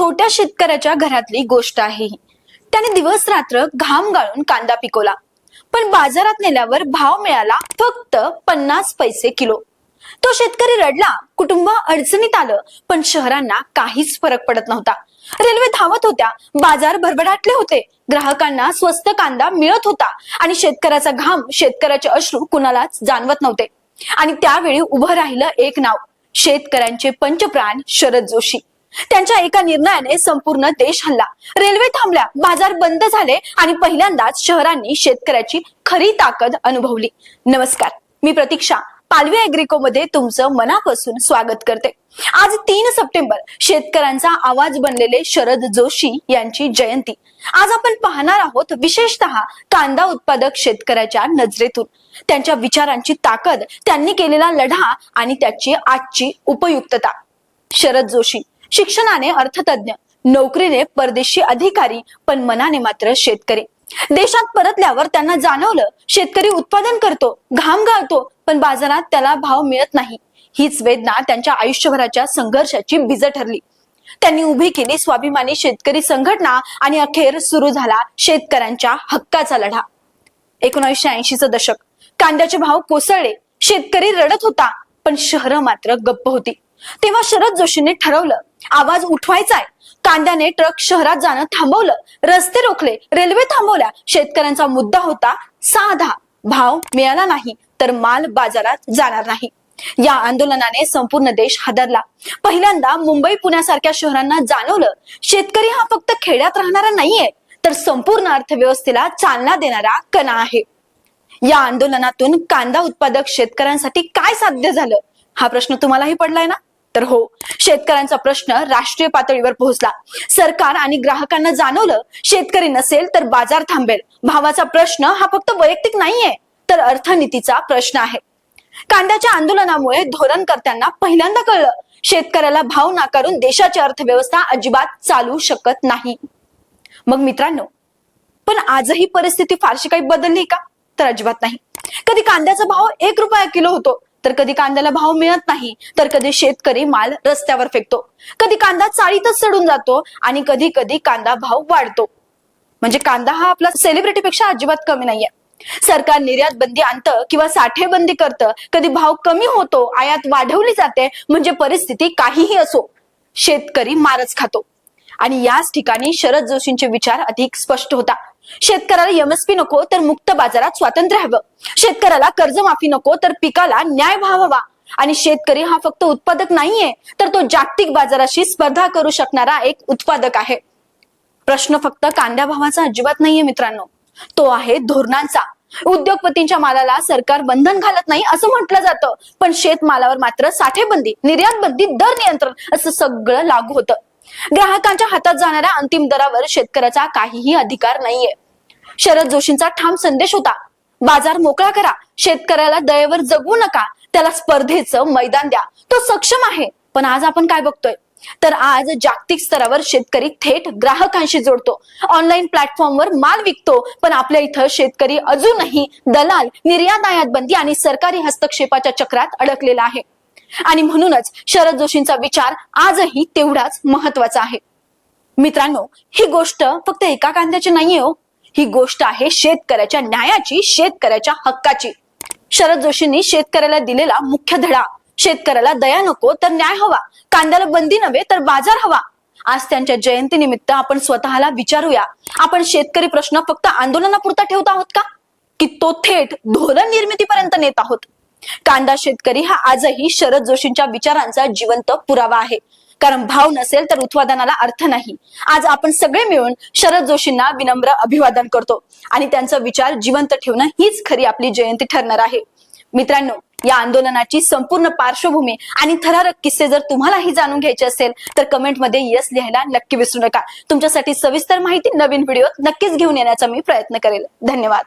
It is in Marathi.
छोट्या शेतकऱ्याच्या घरातली गोष्ट आहे ही. त्याने दिवस रात्र घाम गाळून कांदा पिकवला. पण बाजारात नेल्यावर भाव मिळाला फक्त पन्नास पैसे किलो. तो शेतकरी रडला कुटुंब अडचणीत आलं पण शहरांना काहीच फरक पडत नव्हता. रेल्वे धावत होत्या बाजार भरभडाटले होते ग्राहकांना स्वस्त कांदा मिळत होता आणि शेतकऱ्याचा घाम शेतकऱ्याचे अश्रू कुणालाच जाणवत नव्हते. आणि त्यावेळी उभं राहिलं एक नाव शेतकऱ्यांचे पंचप्राण शरद जोशी. त्यांच्या एका निर्णयाने संपूर्ण देश हल्ला. रेल्वे थांबल्या बाजार बंद झाले आणि पहिल्यांदाच शहरांनी शेतकऱ्याची खरी ताकद अनुभवली. नमस्कार मी प्रतीक्षा पालवी अॅग्रिको मध्ये तुमचं मनापासून स्वागत करते. आज तीन सप्टेंबर शेतकऱ्यांचा आवाज बनलेले शरद जोशी यांची जयंती. आज आपण पाहणार आहोत विशेषतः कांदा उत्पादक शेतकऱ्याच्या नजरेतून. त्यांच्या विचारांची ताकद त्यांनी केलेला लढा आणि त्याची आजची उपयुक्तता. शरद जोशी शिक्षणाने अर्थतज्ञ नोकरीने परदेशी अधिकारी पण मनाने मात्र शेतकरी. देशात परतल्यावर त्यांना जाणवलं शेतकरी उत्पादन करतो घाम गाळतो पण बाजारात त्याला भाव मिळत नाही. हीच वेदना त्यांच्या आयुष्यभराच्या संघर्षाची बीज ठरली. त्यांनी उभी केली स्वाभिमानी शेतकरी संघटना आणि अखेर सुरू झाला शेतकऱ्यांच्या हक्काचा लढा. एकोणीसशे ऐंशीचं दशक. कांद्याचे भाव कोसळले. शेतकरी रडत होता पण शहर मात्र गप्प होती. तेव्हा शरद जोशींनी ठरवलं आवाज उठवायचाय. कांद्याने ट्रक शहरात जाणं थांबवलं. रस्ते रोखले रेल्वे थांबवल्या. शेतकऱ्यांचा मुद्दा होता साधा. भाव मिळाला नाही तर माल बाजारात जाणार नाही. या आंदोलनाने संपूर्ण देश हादरला. पहिल्यांदा मुंबई पुण्यासारख्या शहरांना जाणवलं शेतकरी हा फक्त खेड्यात राहणारा नाहीये तर संपूर्ण अर्थव्यवस्थेला चालना देणारा कणा आहे. या आंदोलनातून कांदा उत्पादक शेतकऱ्यांसाठी काय साध्य झालं? हा प्रश्न तुम्हालाही पडलाय ना? तर हो शेतकऱ्यांचा प्रश्न राष्ट्रीय पातळीवर पोहोचला. सरकार आणि ग्राहकांना जाणवलं शेतकरी नसेल तर बाजार थांबेल. भावाचा प्रश्न हा फक्त वैयक्तिक नाहीये तर अर्थनीतीचा प्रश्न आहे. कांद्याच्या आंदोलनामुळे धोरणकर्त्यांना पहिल्यांदा कळलं शेतकऱ्याला भाव नाकारून देशाची अर्थव्यवस्था अजिबात चालू शकत नाही. मग मित्रांनो पण आजही परिस्थिती फारशी काही बदलली का? तर अजिबात नाही. कधी कांद्याचा भाव एक रुपया किलो होतो तर कधी कांद्याला भाव मिळत नाही तर कधी शेतकरी माल रस्त्यावर फेकतो. कधी कांदा चाळीतच सडून जातो आणि कधी कधी कांदा भाव वाढतो. म्हणजे कांदा हा आपला सेलिब्रिटीपेक्षा अजिबात कमी नाहीये. सरकार निर्यात बंदी आणतं किंवा साठेबंदी करतं कधी भाव कमी होतो आयात वाढवली जाते म्हणजे परिस्थिती काहीही असो शेतकरी मारच खातो. आणि याच ठिकाणी शरद जोशींचे विचार अधिक स्पष्ट होता. शेतकऱ्याला एमएसपी नको तर मुक्त बाजारात स्वातंत्र्य हवं. शेतकऱ्याला कर्जमाफी नको तर पिकाला न्याय भाव हवा आणि शेतकरी हा फक्त उत्पादक नाहीये तर तो जागतिक बाजाराशी स्पर्धा करू शकणारा एक उत्पादक आहे. प्रश्न फक्त कांद्या भावाचा अजिबात नाहीये मित्रांनो. तो आहे धोरणांचा. उद्योगपतींच्या मालाला सरकार बंधन घालत नाही असं म्हटलं जातं. पण शेतमालावर मात्र साठेबंदी निर्यात बंदी दर नियंत्रण असं सगळं लागू होतं. ग्राहकांच्या हातात जाणाऱ्या अंतिम दरावर शेतकऱ्याचा काहीही अधिकार नाहीये. शरद जोशींचा ठाम संदेश होता बाजार मोकळा करा शेतकऱ्याला दयेवर जगू नका त्याला स्पर्धेचं मैदान द्या तो सक्षम आहे. पण आज आपण काय बघतोय? तर आज जागतिक स्तरावर शेतकरी थेट ग्राहकांशी जोडतो. ऑनलाईन प्लॅटफॉर्मवर माल विकतो पण आपल्या इथं शेतकरी अजूनही दलाल निर्यात आयात बंदी आणि सरकारी हस्तक्षेपाच्या चक्रात अडकलेला आहे. आणि म्हणूनच शरद जोशींचा विचार आजही तेवढाच महत्त्वाचा आहे. मित्रांनो ही गोष्ट फक्त एका कांद्याची नाहीये हो. ही गोष्ट आहे शेतकऱ्याच्या न्यायाची शेतकऱ्याच्या हक्काची. शरद जोशींनी शेतकऱ्याला दिलेला मुख्य धडा शेतकऱ्याला दया नको तर न्याय हवा. कांद्याला बंदी नव्हे तर बाजार हवा. आज त्यांच्या जयंतीनिमित्त आपण स्वतःला विचारूया. आपण शेतकरी प्रश्न फक्त आंदोलनापुरता ठेवत आहोत का? की तो थेट धोरण निर्मितीपर्यंत नेत आहोत? कांदा शेतकरी हा आजही शरद जोशींच्या विचारांचा जिवंत पुरावा आहे. कारण भाव नसेल तर उत्पादनाला अर्थ नाही. आज आपण सगळे मिळून शरद जोशींना विनम्र अभिवादन करतो. आणि त्यांचा विचार जिवंत ठेवणं हीच खरी आपली जयंती ठरणार आहे. मित्रांनो या आंदोलनाची संपूर्ण पार्श्वभूमी आणि थरारक किस्से जर तुम्हालाही जाणून घ्यायचे असेल तर कमेंटमध्ये यस लिहायला नक्की विसरू नका. तुमच्यासाठी सविस्तर माहिती नवीन व्हिडिओ नक्कीच घेऊन येण्याचा मी प्रयत्न करेल. धन्यवाद.